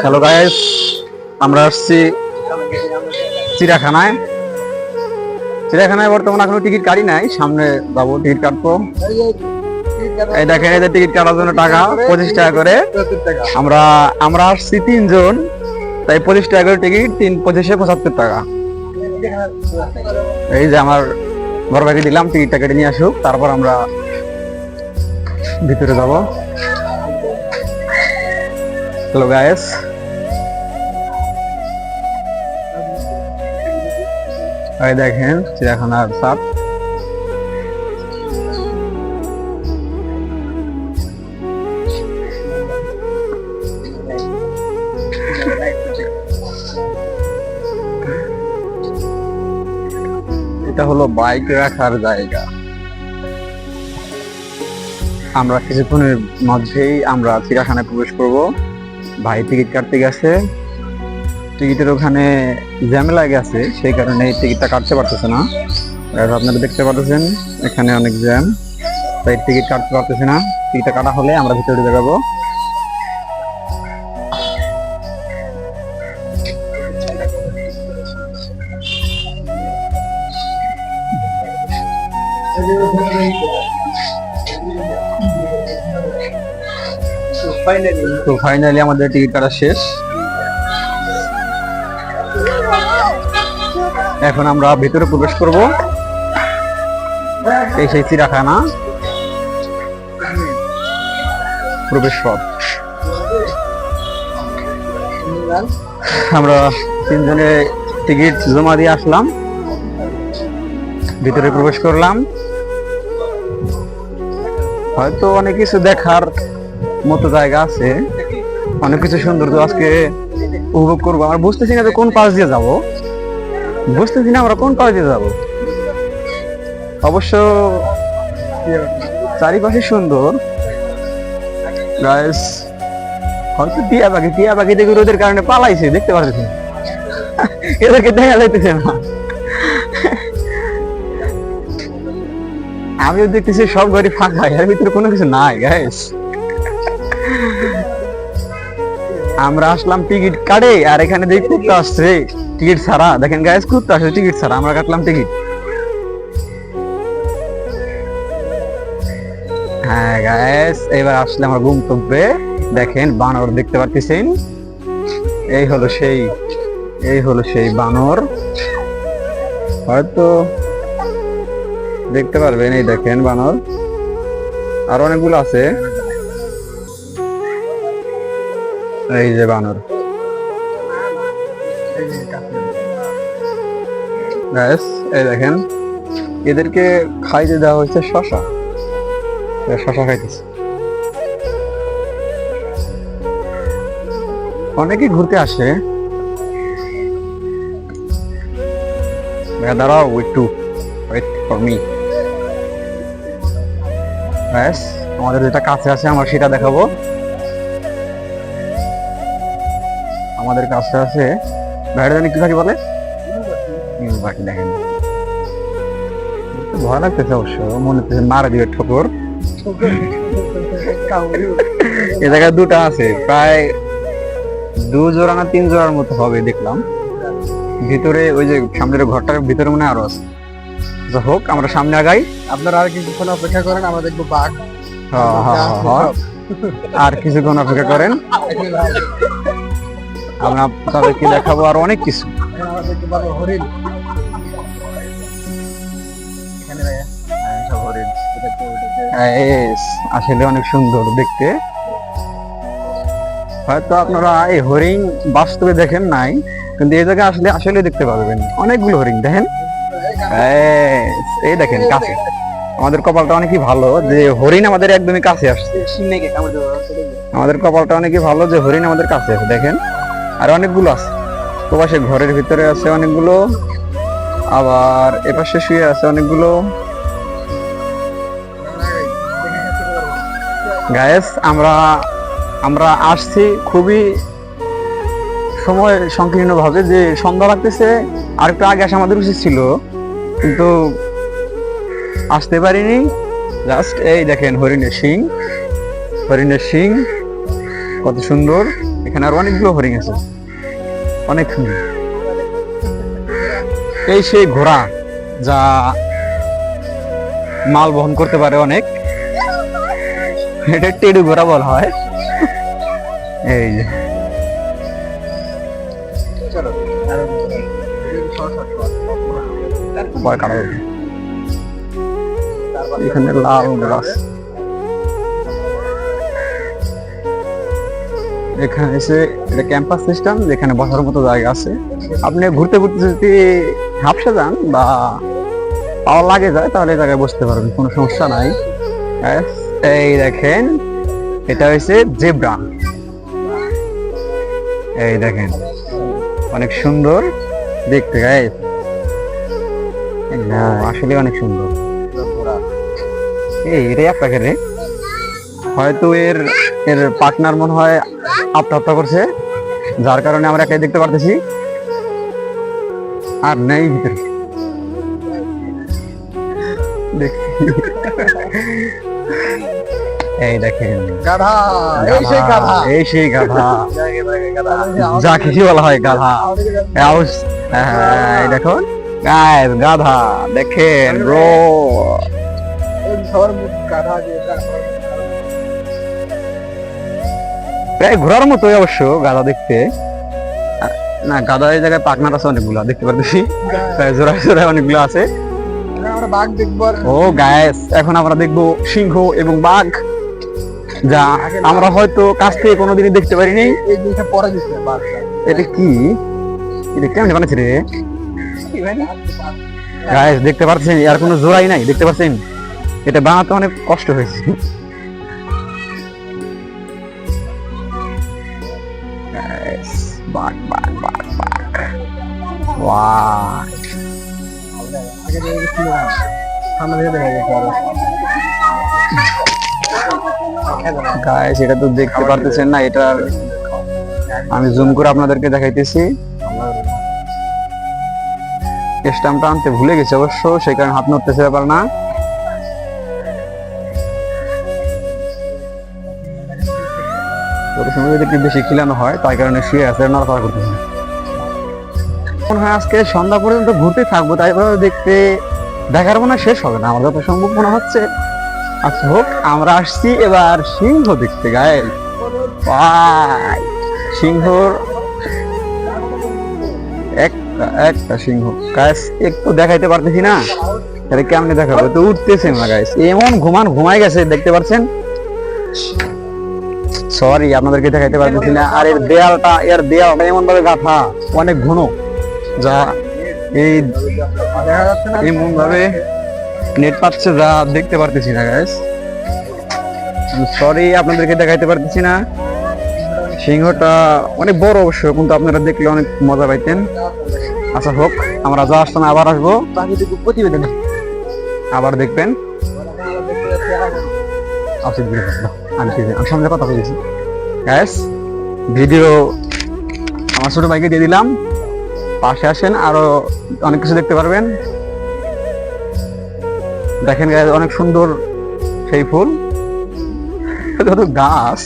Hello guys আমরা আসছি চিড়িয়াখানায়। চিড়িয়াখানায় বর্তমানে এখনও টিকিট কাটি নাই। সামনে যাব টিকিট কাটবো। এই দেখেন এদের টিকিট কাটার জন্য টাকা, পঁচিশ টাকা করে। আমরা আমরা আসছি তিনজন। তাই পঁচিশ টাকা করে টিকিট, তিন পঁচিশে পঁচাত্তর টাকা। এই যে আমার বড় ভাইকে দিলাম, টিকিটটা কেটে নিয়ে আসুক। তারপর আমরা ভিতরে যাব। হ্যালো গায়েস এই দেখেন চিড়িয়াখানার সাপ। এটা হলো বাইক রাখার জায়গা। আমরা কিছুক্ষণের মধ্যেই আমরা চিড়িয়াখানায় প্রবেশ করব। ভাই টিকিট কাটতে গেছে। টিকিটের ওখানে ঝামেলা গেছে সেই কারণে এই টিকিটটা কাটতে পারতেছে না। আপনারা দেখতে পাচ্ছেন এখানে অনেক জ্যাম, তাই টিকিট কাটতে পারতেছে না। টিকিটটা কাটা হলে আমরা ভিতরে ঢুকে তো ফাইনালি আমাদের টিকিট কাটা শেষ। এখন আমরা ভিতরে প্রবেশ করব। এই সেই চিড়াখানা। প্রবেশ পথ। আমরা তিনজনে টিকিট জমা দিয়ে আসলাম। ভিতরে প্রবেশ করলাম। হয়তো অনেক কিছু দেখার মতো জায়গা আছে। অনেক কিছু সৌন্দর্য আজকে উপভোগ করব। আমরা বুঝতেছি না যে কোন পাশ দিয়ে যাব। বুঝতেছি না আমরা কোন পাশ দিয়ে যাব। অবশ্য চারিপাশে সুন্দর। হয়তো টিয়া পাখি টিয়া পাখি দেখে রোদের কারণে পালাইছে, দেখতে পাচ্ছি এদেরকে দেখা যাইতেছে না। আমিও দেখতেছি সব ঘরে ফাঁকা, এর ভিতরে কোনো কিছু নাই গাইস আমরা আসলাম টিকিট কাটে, আর এখানে দেখি কুত্তা আসছে। টিকিট ছাড়া। দেখেন গাইস কুত্তা আসছে, টিকিট ছাড়া। আমরা কাটলাম টিকিট। হ্যাঁ গাইস এবার আসলে আমার গন্তব্যে। দেখেন, বানর দেখতে পাচ্ছেন এই হলো সেই, এই হলো সেই বানর। হয়তো দেখতে পারবেন এই দেখেন বানর। আর অনেকগুলো আছে। এই যে বানর। এই দেখেন, এদেরকে খাইতে দেওয়া হয়েছে শশা। শশা খাইতেছে। অনেকে ঘুরতে আসে। দাঁড়াও, একটু। ওয়েট ব্যাস আমাদের যেটা কাছে আছে, আমরা সেটা দেখাবো। আমাদের কাছে আছে। ভাইরা জানি কি পাখি বলে? নীল পাখি দেখেন। ভয় লাগতেছে অবশ্য মনে হচ্ছে মারা দিবে ঠোকর। এ জায়গায় দুটো আছে প্রায় দু জোড়া না তিন জোড়ার মতো হবে দেখলাম। ভিতরে ওই যে সামনের ঘরটার ভিতরে মনে হয় আরও আছে। যা হোক আমরা সামনে আগাই। আপনারা আর কিছুক্ষণ অপেক্ষা করেন আমরা দেখব বাঘ। হ্যাঁ, হ্যাঁ, হ্যাঁ। আর কিছুক্ষণ অপেক্ষা করেন। আমরা আপনাদেরকে দেখাবো আর অনেক কিছু। হ্যাঁ, আসলে অনেক সুন্দর দেখতে। হয়তো আপনারা এই হরিণ বাস্তবে দেখেন নাই কিন্তু এই জায়গায় আসলে আসলে দেখতে পাবেন। অনেকগুলো হরিণ দেখেন। এই দেখেন কাছে। আমাদের কপালটা অনেকই ভালো যে হরিণ আমাদের একদমই কাছে আসছে। আমাদের কপালটা অনেকই ভালো যে হরিণ আমাদের কাছে আছে দেখেন। আর অনেকগুলো আছে। প্রবাসে ঘরের ভিতরে আছে অনেকগুলো। আবার এপাশে শুয়ে আছে অনেকগুলো। গায়েস আমরা আমরা আসছি খুবই সময় সংকীর্ণ ভাবে যে সন্ধ্যা লাগতেছে আর একটু আগে আসা আমাদের উচিত ছিল, কিন্তু আসতে পারিনি। জাস্ট এই দেখেন হরিণের সিং হরিণের সিং কত সুন্দর। এখানে আর অনেকগুলো হরিণ আছে। অনেক এই সেই ঘোড়া যা মাল বহন করতে পারে অনেক। এটা টেডু ঘোড়া বলা হয়। এই যে। এখানে লাল গাছ। এখানে এসে এটা ক্যাম্পাস সিস্টেম যেখানে বসার মতো জায়গা আছে। আপনি ঘুরতে ঘুরতে যদি হাফসে যান বা পাওয়া লাগে যায়, তাহলে এই জায়গায় বসতে পারবেন, কোনো সমস্যা নাই। এই দেখেন, এটা হয়েছে জেব্রা। এই দেখেন, অনেক সুন্দর দেখতে গায়ে আসলে অনেক সুন্দর। এই, এটাই আপনাকে রে। হয়তো এর এর পার্টনার মনে হয় আত্মহত্যা করছে যার কারণে আমরা একাই দেখতে পারতেছি। আর নেই ভিতরে। এই দেখেন। গাধা। এই সেই গাধা। এই সেই গাধা। গাধা যা কিছু বলা হয় গাধা। আউস। হ্যাঁ এই দেখুন গাইস গাধা। দেখেন ব্রো সবার গাধা প্রায় ঘোরার মতোই অবশ্য গাদা দেখতে। না গাধা এই জায়গায় পাকনার আছে অনেকগুলো দেখতে পারতেছি। জোড়ায় জোড়ায় অনেকগুলো আছে। আমরা বাঘ দেখব ও গায়েস এখন আমরা দেখব সিংহ এবং বাঘ যা আমরা হয়তো কাছ থেকে কোনোদিনই দেখতে পারিনি। পরে এটা কি? এটা কেমন বানাচ্ছে রে? গায়েস দেখতে পাচ্ছেন আর কোনো জোড়াই নাই দেখতে পাচ্ছেন এটা বানাতে অনেক কষ্ট হয়েছে। সামনে তো দেখতে পারতেছেন না, এটা আমি জুম করে আপনাদেরকে দেখাইতেছি। স্ট্যাম্পটা আনতে ভুলে গেছি অবশ্য, সেই কারণে হাত নড়তেছে ব্যাপার না। যদি বেশি খিলানো হয়, তাই কারণে শুয়ে আছে নড়াচড়া করতেছে আজকে সন্ধ্যা পর্যন্ত ঘুরতে থাকব, তাই দেখতে দেখার মনে শেষ হবে না। আমার যত সম্ভব মনে হচ্ছে। আচ্ছা হোক, আমরা আসছি এবার সিংহ দেখতে গায়ে ভাই সিংহর একটা একটা সিংহ। একটু দেখাইতে পারতেছি না? কেমনে দেখাবো? তো উঠতেছে না গাইস এমন ঘুমান ঘুমাই গেছে, দেখতে পাচ্ছেন? সরি আপনাদেরকে দেখাইতে পারতেছি না। আর এর দেয়ালটা এর দেয়ালটা এমন ভাবে গাঁথা, অনেক ঘন। যা এই এমন ভাবে নেট পাচ্ছে যা দেখতে পারতেছি না গাইস সরি আপনাদেরকে দেখাইতে পারতেছি না। সিংহটা অনেক বড় অবশ্য, কিন্তু আপনারা দেখলে অনেক মজা পাইতেন। আচ্ছা হোক, আমরা যা আসতাম আবার আসব। প্রতিবেদন আবার দেখবেন। আচ্ছা আমি সামনে কথা বলেছি। গ্যাস ভিডিও আমার ছোট ভাইকে দিয়ে দিলাম। পাশে আসেন, আরও অনেক কিছু দেখতে পারবেন। দেখেন অনেক সুন্দর সেই ফুল। গাছ।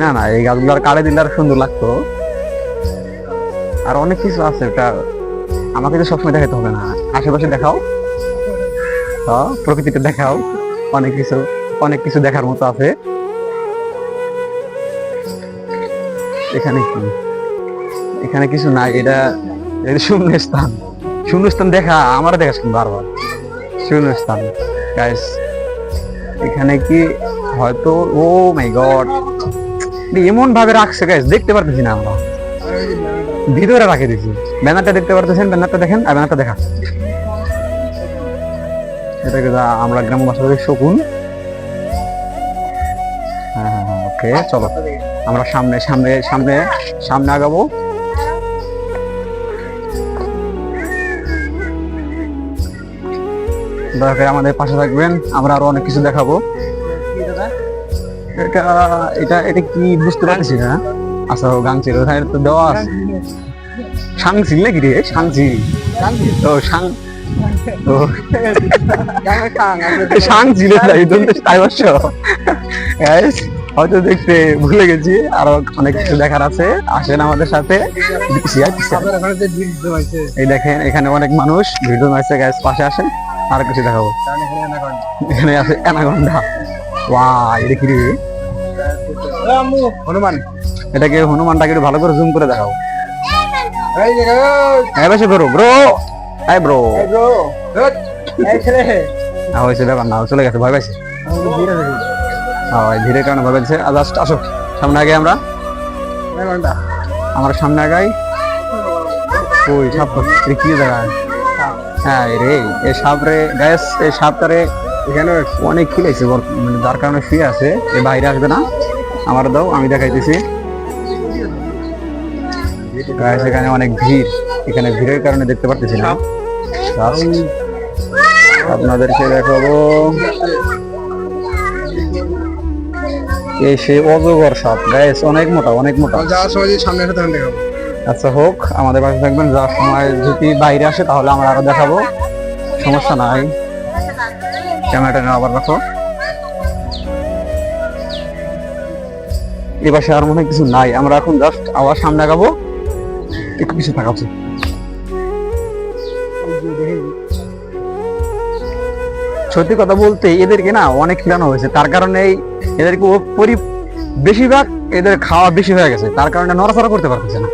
না না, এই গাছগুলো কাটে দিলে আর সুন্দর লাগতো। আর অনেক কিছু আছে, এটা আমাকে তো সবসময় দেখাতে হবে না। আশেপাশে দেখাও। প্রকৃতিটা দেখাও। অনেক কিছু অনেক কিছু দেখার মতো আছে। এখানে কি? এখানে কিছু নাই, এটা শূন্য স্থান শূন্য স্থান দেখা আমার দেখা বারবার। শূন্য স্থান গাইস এখানে কি হয়তো, ও মাই গড এমন ভাবে রাখছে গাইস দেখতে পারতেছি না আমরা। ভিতরে রাখে দিয়েছি ব্যানারটা দেখতে পারতেছেন, ব্যানারটা দেখেন, আর ব্যানারটা দেখা। এটাকে আমরা গ্রাম শকুন? হ্যাঁ হ্যাঁ হ্যাঁ ওকে চলো। আমরা সামনে সামনে সামনে সামনে আগাবো। দয়া করে আমাদের পাশে থাকবেন। আমরা আরও অনেক কিছু দেখাবো। এটা এটা এটা কি বুঝতে পারছি না। আচ্ছা ছিল ওখানে তো দেওয়া আছে। সাংসিল নাকি রে? সাংসিল ও, সাং তাই তাই গাইস হয়তো দেখতে ভুলে গেছি। আরও অনেক কিছু দেখার আছে। আসেন আমাদের সাথে। এই দেখেন, এখানে অনেক মানুষ ভিডিও মারছে গ্যাস পাশে আসেন। আর কিছু দেখাবো এখানে আছে অ্যানাকন্ডা। ওয়া এটা কি রে? হনুমান এটাকে হনুমানটাকে একটু ভালো করে জুম করে দেখাও। হ্যাঁ বেশি করো ব্রো এই ব্রো না হয়েছে ব্যাপার না চলে গেছে ভয় পাইছে। হ্যাঁ ধীরে কারণে ভয় পাইছে। আর জাস্ট আসো সামনে আগে আমরা। আমরা সামনে আগাই। ওই সাপ কি জায়গায় হ্যাঁ রে এই সাপ রে গ্যাস এই সাপটারে এখানে অনেক খিলাইছে মানে যার কারণে শুয়ে আছে এ বাইরে আসবে না। আমার দাও আমি দেখাইতেছি। Guys, এখানে অনেক ভিড় এখানে ভিড়ের কারণে দেখতে পারতেছি না। আপনাদেরকে দেখাবো। এই সে অজগর সাপ গাইস অনেক মোটা অনেক মোটা। সামনে তখন দেখাবো। আচ্ছা হোক, আমাদের পাশে থাকবেন। যাওয়ার সময় যদি বাইরে আসে, তাহলে আমরা আরও দেখাবো। সমস্যা নাই। ক্যামেরাটা আবার রাখো এ আর মনে কিছু নাই। আমরা এখন জাস্ট আবার সামনে আগাবো। একটু থাকা উচিত সত্যি কথা বলতে, এদেরকে না অনেক খিলানো হয়েছে। তার কারণে এদেরকে বেশিরভাগ এদের খাওয়া বেশি হয়ে গেছে। তার কারণে নড়াচড়া করতে পারতেছে না।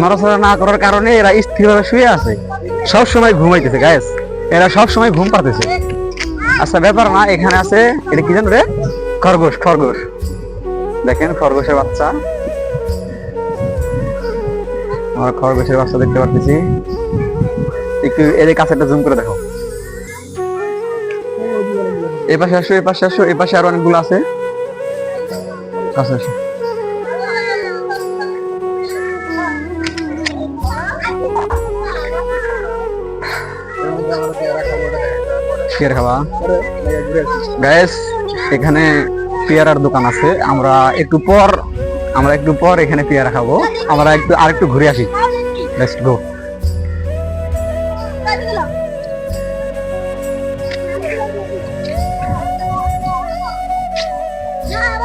নড়াচড়া না করার কারণে এরা স্থিরভাবে শুয়ে আছে। সব সময় ঘুমাইতেছে গায়েস এরা সব সময় ঘুম পাতেছে। আচ্ছা ব্যাপার না, এখানে আছে, এটা কি জানো রে? খরগোশ খরগোশ। দেখেন, খরগোশের বাচ্চা। আমরা খরগোশের বাচ্চা দেখতে পারতেছি। একটু এদের কাছে একটা জুম করে দেখো। এই পাশে আসো এই পাশে আসো এই পাশে আরও অনেকগুলো আছে। কাছে আসো। পেয়ারা খাওয়া গ্যাস এখানে পেয়ারার দোকান আছে। আমরা একটু পর, আমরা একটু পর এখানে পেয়ারা খাব। আমরা একটু আর একটু ঘুরে আসি। গো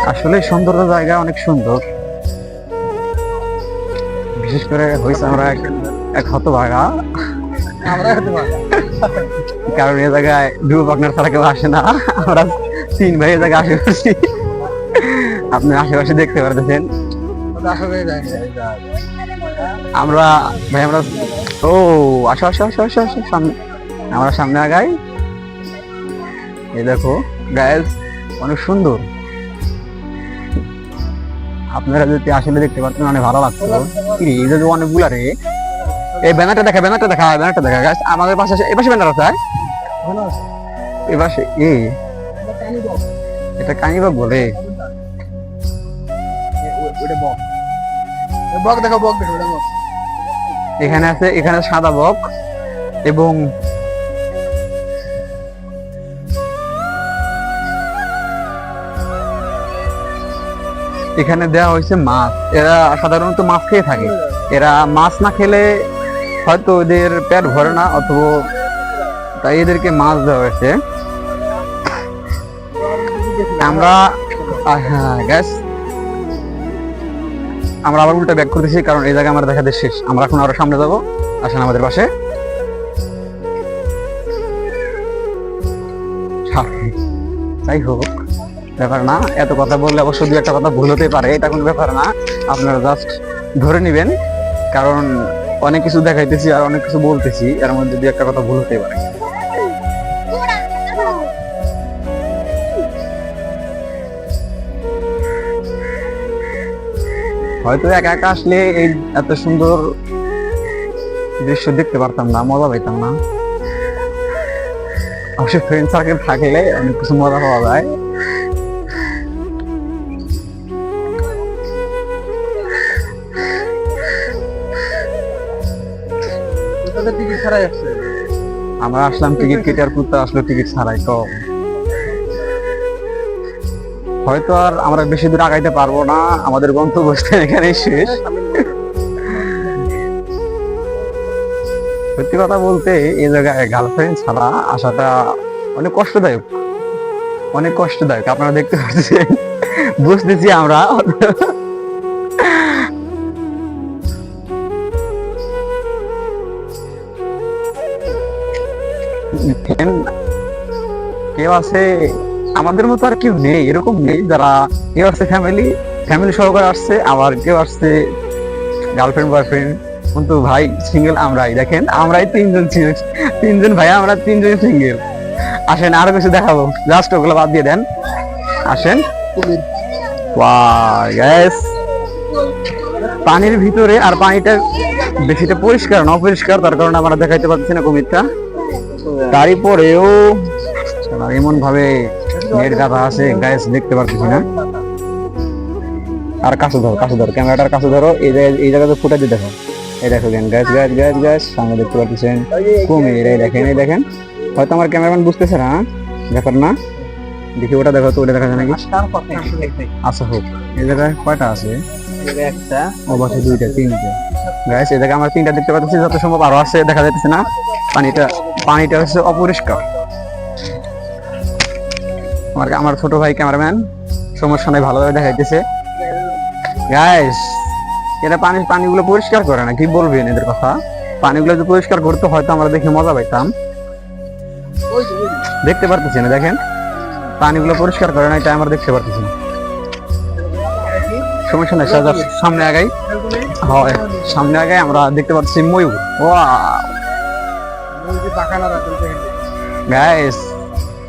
আসলে সৌন্দর্য জায়গা অনেক সুন্দর। বিশেষ করে হয়েছে আমরা এক- হতভাগা। আমরা পারি কারণ এ জায়গায় বিভু পার্টনার ছাড়া কেউ আসে না। আমরা তিন ভাই এ জায়গায় আশেপাশে। আপনি আশেপাশে দেখতে পারতেছেন। আমরা, ভাই, আমরা, ও, আসো আসো আসো আসো আসো, সামনে, আমরা সামনে আগাই। এই দেখো গায়েস অনেক সুন্দর। আপনারা যদি আসলে দেখতে পারতেন, অনেক ভালো লাগতো। এই অনেকগুলা রে। এই ব্যানারটা দেখা ব্যানারটা দেখা ব্যানারটা দেখা গাছ আমাদের পাশে এই পাশে ব্যানার আছে এই পাশে এ এটা কানিবাগ বলে। বক বক দেখো বক দেখো এখানে আছে এখানে সাদা বক এবং এখানে দেওয়া হয়েছে মাছ। এরা সাধারণত মাছ খেয়ে থাকে। এরা মাছ না খেলে হয়তো এদের পেট ভরে না, অথবা তাই এদেরকে মাছ দেওয়া হয়েছে। আমরা হ্যাঁ গ্যাস আমরা আবার উল্টা ব্যাক করতেছি, কারণ এই জায়গায় আমরা দেখাতে শেষ। আমরা এখন আরও সামনে যাব, আসেন আমাদের পাশে। যাই হোক, ব্যাপার না, এত কথা বললে অবশ্য দু একটা কথা ভুল হতে পারে, এটা কোনো ব্যাপার না। আপনারা জাস্ট ধরে নেবেন, কারণ অনেক কিছু দেখাইতেছি আর অনেক কিছু বলতেছি, এর মধ্যে দু একটা কথা ভুল হতে পারে। হয়তো একা একা আসলে এই এত সুন্দর দৃশ্য দেখতে পারতাম না, মজা পাইতাম না। অবশ্যই ফ্রেন্ড সার্কেল থাকলে অনেক কিছু মজা পাওয়া যায়। টিকিট ছাড়াই আসছে। আমরা আসলাম টিকিট কেটে আর কুত্তা আসলো টিকিট ছাড়াই, তো। হয়তো আর আমরা বেশি দূর আগাইতে পারব না, আমাদের গন্তব্যস্থান এখানেই শেষ। সত্যি কথা বলতে এই জায়গায় গার্লফ্রেন্ড ছাড়া আসাটা অনেক কষ্টদায়ক। অনেক কষ্টদায়ক, আপনারা দেখতে পাচ্ছেন, বুঝতেছি আমরা। দেখেন, কেউ আছে আমাদের মতো আর কেউ নেই এরকম নেই যারা কেউ আছে ফ্যামিলি ফ্যামিলি সহকারে আসছে আবার কেউ আসছে গার্লফ্রেন্ড বয়ফ্রেন্ড কিন্তু ভাই সিঙ্গেল আমরাই। দেখেন আমরাই তিনজন তিনজন ভাই আমরা তিনজন সিঙ্গেল আসেন আরও কিছু দেখাবো। জাস্ট ওগুলো বাদ দিয়ে দেন। আসেন। পানির ভিতরে আর পানিটা বেশিটা পরিষ্কার না অপরিষ্কার তার কারণে আমরা দেখাইতে পারছি না কুমিরটা। তারই পরেও এমন ভাবে নেট গাঁথা আছে গ্যাস দেখতে পারছি না। আর কাছে ধরো কাছে ধরো, ক্যামেরাটার কাছে ধরো, এই জায়গায় এই জায়গাতে ফুটে দিয়ে দেখো। এই দেখো gas gas gas gas gas সামনে দেখতে পাচ্ছেন কুমির এই দেখেন এই দেখেন। হয়তো আমার ক্যামেরাম্যান বুঝতেছে না, ব্যাপার না। দেখি ওটা দেখো তো, ওটা দেখা যায় নাকি? আচ্ছা হোক। এই জায়গায় কয়টা আছে? ও বাসে দুইটা, তিনটে। গাইস এই জায়গায় আমরা তিনটা দেখতে পাচ্ছি, যত সম্ভব আরও আছে, দেখা যাচ্ছে না। পানিটা পানিটা হচ্ছে অপরিষ্কার। আমার আমার ছোট ভাই ক্যামেরাম্যান সমস্যা নাই ভালোভাবে দেখাইতেছে। গাইস এটা পানি পানিগুলো পরিষ্কার করে না, কি বলবেন এদের কথা? পানিগুলো যদি পরিষ্কার করতে হয়তো আমরা দেখে মজা পাইতাম। দেখতে পারতেছি না, দেখেন। পানিগুলো পরিষ্কার করে না, এটা আমরা দেখতে পারতেছি না। সমস্যা নাই সামনে আগাই। হয়, সামনে আগাই আমরা দেখতে পাচ্ছি ময়ূর। ওয়া পাখানা রাখেন গাইস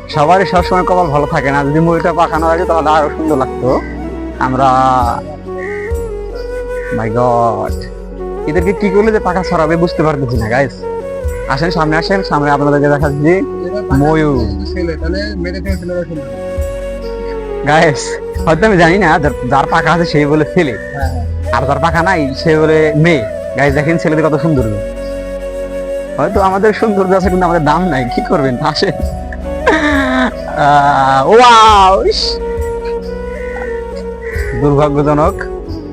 সবারই সবসময় কপাল ভালো থাকে না। যদি ময়ূরটা পাখানো থাকে তাহলে আরও সুন্দর লাগতো। আমরা মাই গড এদেরকে কি করলে যে পাখা ছড়াবে বুঝতে পারতেছি না গাইস আসেন সামনে আসেন সামনে আপনাদেরকে দেখাচ্ছি ময়ূর। গাইস হয়তো আমি জানি না যার- পাখা আছে সেই বলে ছেলে। হ্যাঁ। আর যার পাখা নাই সে বলে মেয়ে। গাইস দেখেন ছেলেদের কত সুন্দর। হয়তো আমাদের সৌন্দর্য আছে কিন্তু আমাদের দাম নাই। কি করবেন? আসে। দুর্ভাগ্যজনক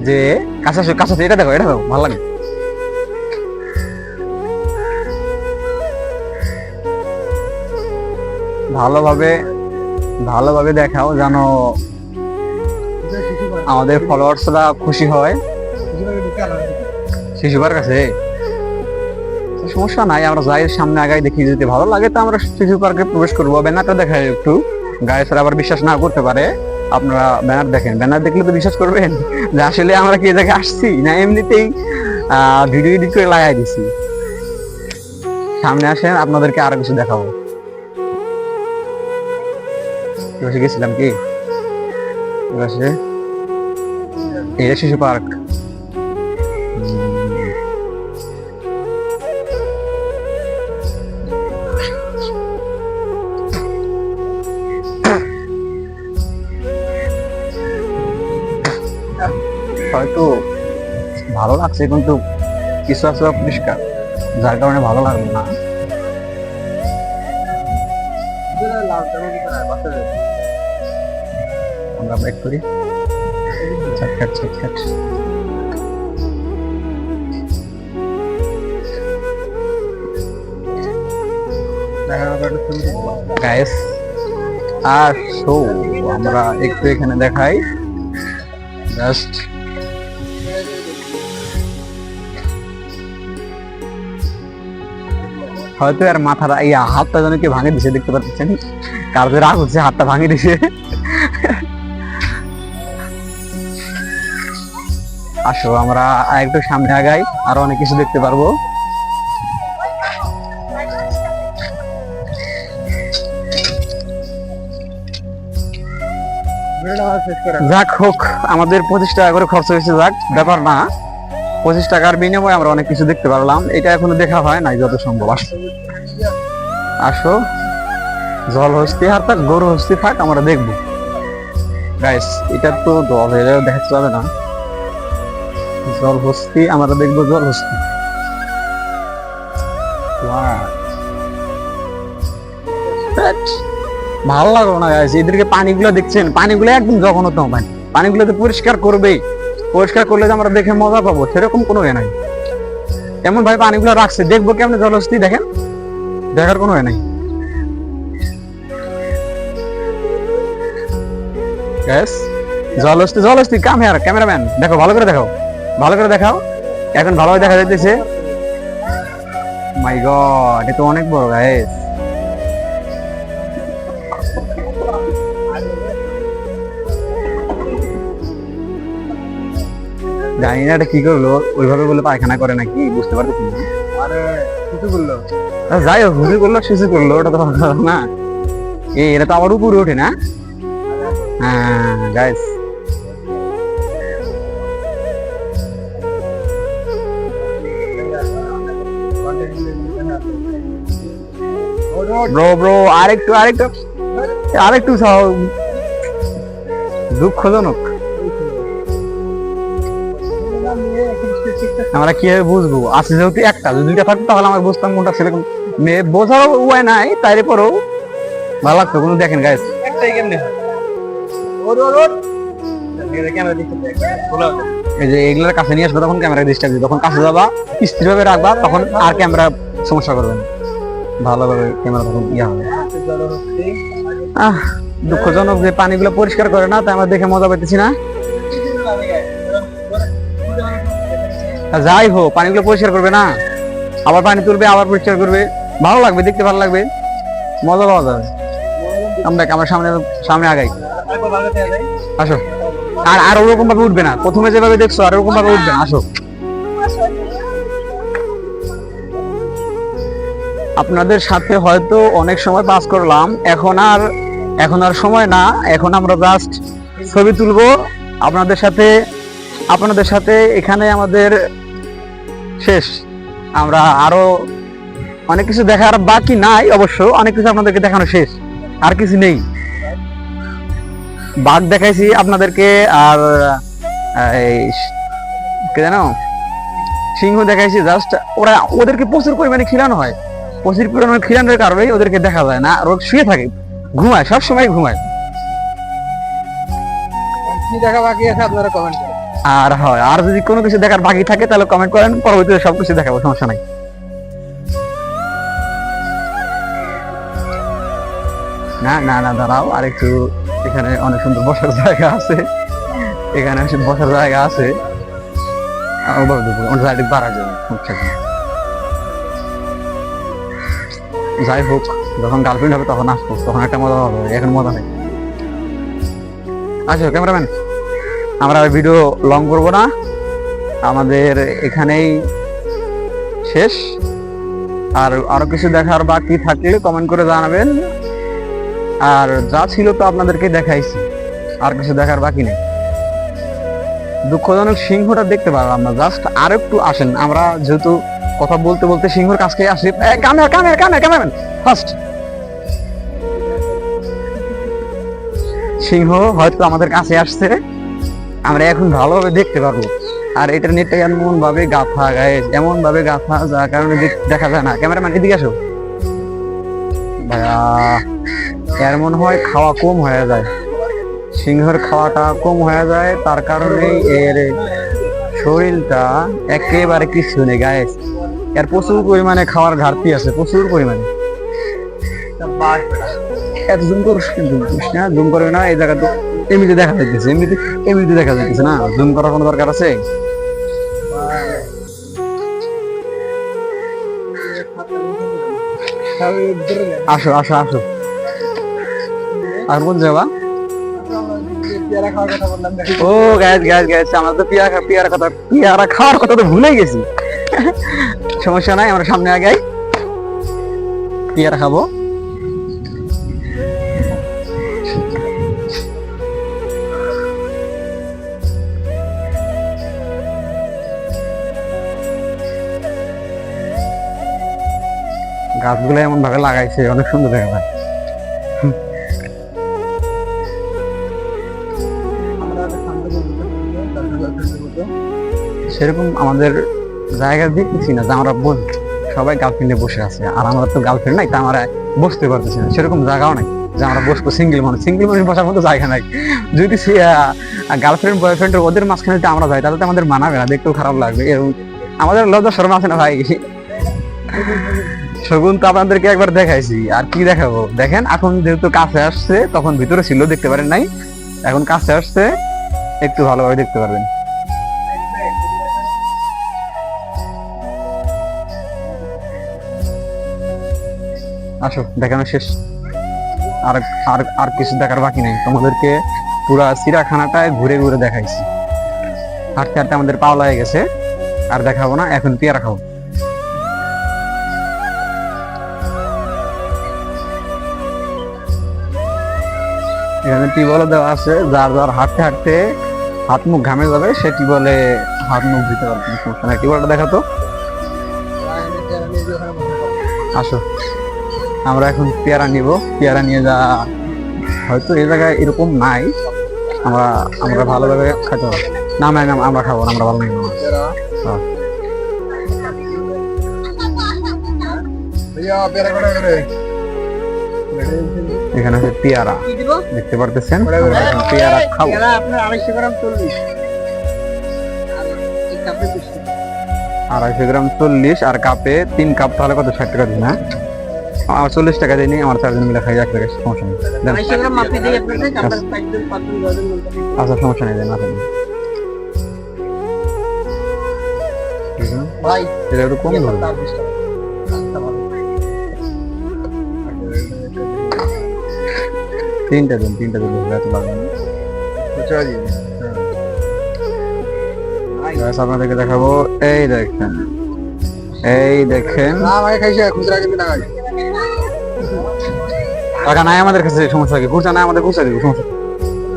যে আসো, কাছে এটা দেখো এটা দেখো ভালো লাগে। ভালোভাবে ভালোভাবে দেখাও যেন আমাদের ফলোয়ার্সরা খুশি হয়। শিশুবার কাছে? সমস্যা নাই, আমরা যাই সামনে আগাই দেখি, যদি ভালো লাগে তো আমরা শিশু পার্কে প্রবেশ করব। ব্যানারটা দেখাই একটু। গায়ে স্যার আবার বিশ্বাস না করতে পারে। আপনারা ব্যানার দেখেন। ব্যানার দেখলে তো বিশ্বাস করবেন যে আসলে আমরা কি জায়গায় আসছি? না, এমনিতেই ভিডিও এডিট করে লাগাই দিছি। সামনে আসেন, আপনাদেরকে আরও কিছু দেখাবো। গেছিলাম কি? এটা শিশু পার্ক হয়তো ভালো লাগছে, কিন্তু কিছু আছে পরিষ্কার যার কারণে ভালো লাগল না। আমরা ব্যাক করি। গাইস আর শো আমরা একটু এখানে দেখাই। জাস্ট হয়তো আর মাথাটা এই হাতটা যেন কি ভাঙে দিছে, দেখতে পাচ্ছেন? কার যে রাগ হচ্ছে, হাতটা ভাঙে দিছে। আসো, আমরা আরেকটু সামনে আগাই, আরও অনেক কিছু দেখতে পারব। যাক হোক, আমাদের পঁচিশ টাকা করে খরচ হয়েছে, যাক, ব্যাপার না। পঁচিশ টাকার বিনিময়ে আমরা অনেক কিছু দেখতে পারলাম। এটা এখনও দেখা হয় নাই যত সম্ভব। আসো। আসো। জল হস্তি আর থাক, গরু হস্তি থাক, আমরা দেখব। গাইস এটা তো জল হয়ে দেখাতে যাবে না। জল হস্তি, আমরা দেখব জল হস্তি। ভালো লাগল না গাইস এদেরকে পানিগুলো দেখছেন? পানিগুলো একদম জঘন্যতম পানি। পানিগুলো তো পরিষ্কার করবেই। পরিষ্কার করলে যে আমরা দেখে মজা পাবো, সেরকম কোনো এ নাই। এমন ভাই পানিগুলো রাখছে? দেখব কেমন জলস্থি, দেখেন। দেখার কোনো এ নাই। জলস্তি জলস্তি কাম হেয়ার ক্যামেরাম্যান দেখো, ভালো করে দেখাও। ভালো করে দেখাও। এখন ভালোভাবে দেখা যাইতেছে। মাই গড এটা অনেক বড় গাইস জানি না এটা কি করল ওইভাবে বলে পায়খানা করে নাকি বুঝতে পারতেছি না। আরে কিছু বলল আচ্ছা, যাই হোক হুজুর করল শিশু করল ওটা তো ভালো না। এই এটা তো আবার উপরে ওঠে না? হ্যাঁ গাইস ব্রো ব্রো আরেকটু আরেকটু আরেকটু দুঃখজনক। আমরা কীভাবে বুঝব? আছে যেহেতু একটা যদি দুইটা থাকতো তাহলে আমরা বুঝতাম কোনটা ছেলে মেয়ে বোঝারও উপায় নাই তাইরে পরেও ভালো লাগতো। কোনো দেখেন গাইস একটাই কেমনে ওর ওর ওর ক্যামেরা দিচ্ছে বলো এই যে এগুলোর কাছে নিয়ে আসবে তখন ক্যামেরা ডিস্টার্ব দিবে। তখন কাছে যাবা স্থির ভাবে রাখবা তখন আর ক্যামেরা সমস্যা করবে না। ভালোভাবে ক্যামেরা তখন ইয়া হবে। আহ দুঃখজনক যে পানিগুলো পরিষ্কার করে না তাই আমরা দেখে মজা পেতেছি না। যাই হোক, পানিগুলো পরিষ্কার করবে না? আবার পানি তুলবে, আবার পরিষ্কার করবে। ভালো লাগবে, দেখতে ভালো লাগবে। মজা পাওয়া যাবে। আমরা আমরা সামনে সামনে আগাই। আসো। আর আর ওরকম ভাবে উঠবে না। প্রথমে যেভাবে দেখছ, আর ওরকম ভাবে উঠবে না। আসো। আপনাদের সাথে হয়তো অনেক সময় পাস করলাম। এখন আর এখন আর সময় না। এখন আমরা জাস্ট ছবি তুলবো। আপনাদের সাথে আপনাদের সাথে এখানে আমাদের শেষ। আমরা আরও অনেক কিছু দেখার বাকি নাই অবশ্য, অনেক কিছু আপনাদেরকে দেখানো শেষ। আর কিছু নেই। বাঘ দেখাইছি আপনাদেরকে, আর কে জানো? সিংহ দেখাইছি জাস্ট ওরা ওদেরকে প্রচুর পরিমাণে খিলানো হয়। প্রচুর পরিমাণে খিলানোর কারণে ওদেরকে দেখা যায় না। ওরা শুয়ে থাকে, ঘুমায় সব সময় ঘুমায়। কি দেখা বাকি আছে আপনারা কমেন্ট আর হয়। আর যদি কোনো কিছু দেখার বাকি থাকে, তাহলে কমেন্ট করেন, পরবর্তীতে সব কিছু দেখাবো, সমস্যা নাই। না না না, দাঁড়াও আর একটু এখানে অনেক সুন্দর বসার জায়গা আছে। এখানে বসার জায়গা আছে। বাড়া যাবে যাই হোক, যখন গার্লফ্রেন্ড হবে তখন আসব, তখন একটা মজা হবে, এখন মজা নেই। আসো ক্যামেরাম্যান আমরা আর ভিডিও লং করব না। আমাদের এখানেই শেষ। আর আরও কিছু দেখার বাকি থাকলে কমেন্ট করে জানাবেন। আর যা ছিল তো আপনাদেরকে দেখাইছি। আর কিছু দেখার বাকি নেই। দুঃখজনক সিংহটা দেখতে পারলাম না। জাস্ট আর একটু আসেন। আমরা যেহেতু কথা বলতে বলতে সিংহর কাছকে আসি। Camera camera camera cameraman first সিংহ হয়তো আমাদের কাছে আসছে। আমরা এখন ভালোভাবে দেখতে পারব আর এটার নেটটা এমন ভাবে গাথা গায়ে এমন ভাবে গাথা যার কারণে দেখা যায় না। ক্যামেরাম্যান, এদিকে আসো। ভাইয়া, এর মনে হয় খাওয়া কম হয়ে যায়। সিংহের খাওয়াটা কম হয়ে যায়, তার কারণে এর শরীরটা একেবারে কিছু নেই গায়ে। এর প্রচুর পরিমাণে খাওয়ার ঘাটতি আছে, প্রচুর পরিমাণে। এত জুম করিস না? জুম করবে না, এই জায়গা তো এমনিতে দেখা যাইতেছে, এমনিতে এমনিতে দেখা যাইতেছে না? জুম করার কোনো দরকার আছে? আসো আসো আসো। আর কোন যাবা ও গ্যাস গ্যাস গ্যাস আমরা তো পিয়ারা পিয়ারা কথা পিয়ারা খাওয়ার কথা তো ভুলে গেছি। সমস্যা নাই, আমরা সামনে আগাই। পিয়ারা খাব। গাছগুলো এমন ভাবে লাগাইছে, অনেক সুন্দর দেখা যায়। সেরকম আমাদের জায়গা দেখতেছি না, যে আমরা বস সবাই গার্লফ্রেন্ডে বসে আছে, আর আমরা তো গার্লফ্রেন্ড নাই, তা আমরা বসতে পারতেছি না। সেরকম জায়গাও নাই, যে আমরা বসবো সিঙ্গেল মানুষ। সিঙ্গেল মানুষ বসার মতো জায়গা নাই। যদি গার্লফ্রেন্ড, বয়ফ্রেন্ড ওদের মাঝখানে যদি আমরা যাই, তাহলে তো আমাদের মানাবে না, দেখতেও খারাপ লাগবে। এরকম আমাদের লজ্জা, শরম আছে না ভাই? শগুন, তো আপনাদেরকে একবার দেখাইছি। আর কি দেখাবো? দেখেন, এখন যেহেতু কাছে আসছে, তখন ভিতরে ছিল, দেখতে পারেন নাই। এখন কাছে আসছে, একটু ভালোভাবে দেখতে পারবেন। আসো, দেখানো শেষ। আর আর আর কিছু দেখার বাকি নেই। তোমাদেরকে পুরা চিড়াখানাটায় ঘুরে ঘুরে দেখাইছি। হাঁটতে হাঁটতে আমাদের পাওয়া হয়ে গেছে। আর দেখাবো না, এখন পেয়ারা খাব। এখানে টিউবওয়েল দেওয়া আছে, যার যার হাঁটতে হাঁটতে হাত মুখ ঘামে যাবে, সে টিউবওয়েলে হাত মুখ দিতে পারবে কোনো সমস্যা নাই। টিউবওয়েলটা দেখাতো আসো। আমরা এখন পেয়ারা নিব। পেয়ারা নিয়ে যা, হয়তো এই জায়গায় এরকম নাই। আমরা আমরা ভালোভাবে খাইতে পারব। না না আমরা খাব আমরা ভালো নাই। হ্যাঁ। এখানে আছে পেয়ারা। দেখতে পারতেছেন? পেয়ারা খাও আড়াইশো গ্রাম চল্লিশ। আর কাপে তিন কাপ তাহলে কত? ষাট টাকা দিন হ্যাঁ? চল্লিশ টাকা দিয়ে নিই আমার চারজন মিলে খাই এক টাকা সমস্যা নেই। আচ্ছা সমস্যা নেই দেন ভাই এটা একটু কম ধরুন। তিনটা দিন তিনটা দিন এত লাগবে আপনাদেরকে দেখাবো এই দেখেন এই দেখেন। টাকা নাই আমাদের কাছে সমস্যা কি? খুচরা নাই আমাদের খুচরা দিব সমস্যা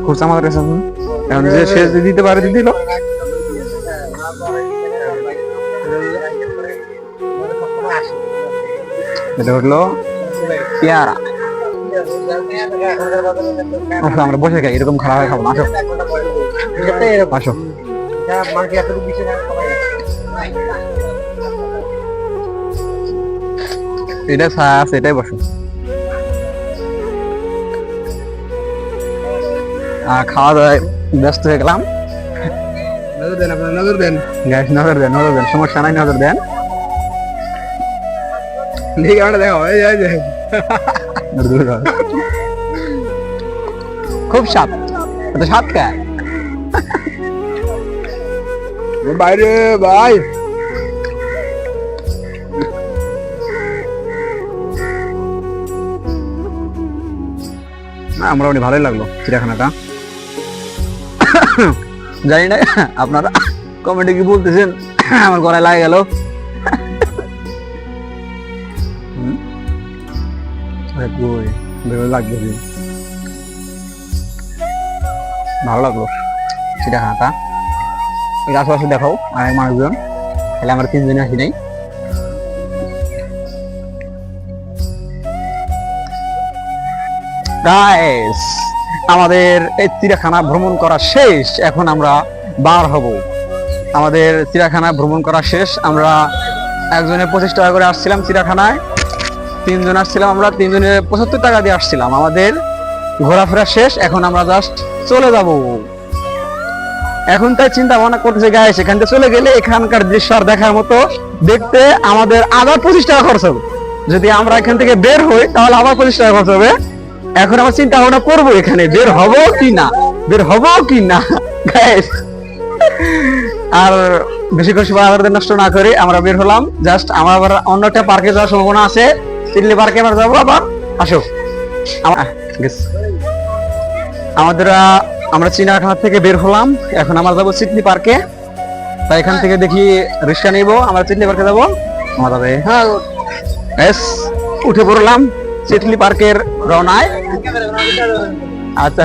খুচরা আমাদের কাছে এখন যে সে দিতে পারে দিল। এটা হলো পেয়ারা। আচ্ছা আমরা বসে খাই এরকম খারাপ খাব না। আসো। আসো। এটা আছে এটাই বসো। আহ, খাওয়া দাওয়ায় ব্যস্ত হয়ে গেলাম। নজর দেন আপনার নজর দেন। গ্যাস নজর দেন নজর দেন। সমস্যা নাই নজর দেন। লিখে আমরা দেখো এই যে খুব স্বাদ এত স্বাদ কে? বাইরে ভাই। না মোটামুটি ভালোই লাগল চিড়িয়াখানাটা। জানি না আপনারা কমেন্টে কি বলতেছেন? আমার গলায় লাগে গেল। লাগবে? ভালো লাগল। চিড়িয়াখানাটা এই আশেপাশে দেখাও আরেক মানুষজন। তাহলে আমরা তিনজনে আসি নাই। গাইস আমাদের এই চিড়িয়াখানা ভ্রমণ করা শেষ। এখন আমরা বার হব। আমাদের চিড়িয়াখানা ভ্রমণ করা শেষ। আমরা একজনে পঁচিশ টাকা করে আসছিলাম চিড়িয়াখানায়। তিনজন আসছিলাম আমরা তিনজনে পঁচাত্তর টাকা দিয়ে আসছিলাম। আমাদের ঘোরাফেরা শেষ, এখন আমরা জাস্ট চলে যাব। এখন তাই চিন্তা ভাবনা করতেছে গায়ে সেখান থেকে চলে গেলে এখানকার দৃশ্য আর দেখার মতো দেখতে আমাদের আবার পঁচিশ টাকা খরচ হবে। যদি আমরা এখান থেকে বের হই, তাহলে আবার পঁচিশ টাকা খরচ হবে। এখন আমরা চিন্তা ভাবনা করব, এখানে বের হব কি না? বের হব কি না? আর বেশি করে আমাদের নষ্ট না করে আমরা বের হলাম। জাস্ট আমার আবার অন্য একটা পার্কে যাওয়ার সম্ভাবনা আছে। চিল্লি পার্কে আবার যাব আবার। আসো। আমা- গেস। আমাদের আমরা চিনাখানা থেকে বের হলাম। এখন আমরা যাব সিডনি পার্কে। তা এখান থেকে দেখি রিক্সা নিব। আমরা সিডনি পার্কে যাব। আমার যাবে হ্যাঁ। এস উঠে পড়লাম সিডনি পার্কের রওনায়। আচ্ছা